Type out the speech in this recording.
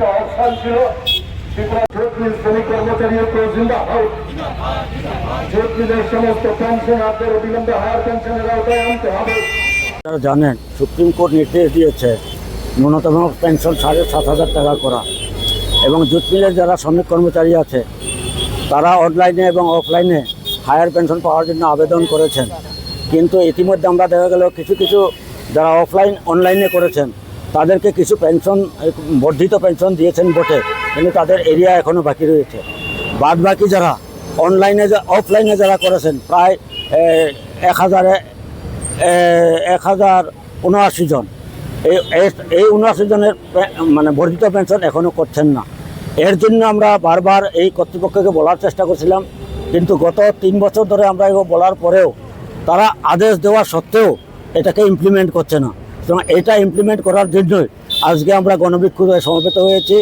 একটা অবস্থান ছিল। ত্রিপুরা শ্রমিক কর্মচারী জোট সমস্ত পেনশনারদের অবিলম্বে হায়ার পেনশনের আওতায় আনতে হবে। আপনারা জানেন, সুপ্রিম কোর্ট নির্দেশ দিয়েছে ন্যূনতম পেনশন সাড়ে সাত হাজার টাকা করা। এবং জুট মিলের যারা শ্রমিক কর্মচারী আছে, তারা অনলাইনে এবং অফলাইনে হায়ার পেনশন পাওয়ার জন্য আবেদন করেছেন। কিন্তু ইতিমধ্যে আমরা দেখা গেল কিছু কিছু যারা অফলাইন অনলাইনে করেছেন তাদেরকে কিছু পেনশন বর্ধিত পেনশন দিয়েছেন বটে, কিন্তু তাদের এরিয়া এখনও বাকি রয়েছে। বাদ বাকি যারা অনলাইনে যা অফলাইনে যারা করেছেন, প্রায় এক হাজারে এক হাজার উনআশি জন। এই এই- উনআশি জনের মানে বর্ধিত পেনশন এখনও করছেন না। এর জন্য আমরা বারবার এই কর্তৃপক্ষকে বলার চেষ্টা করছিলাম, কিন্তু গত তিন বছর ধরে আমরা এগুলো বলার পরেও তারা আদেশ দেওয়া সত্ত্বেও এটাকে ইমপ্লিমেন্ট করছে না। সুতরাং এটা ইমপ্লিমেন্ট করার জন্যই আজকে আমরা গণবিক্ষোভে সমবেত হয়েছি।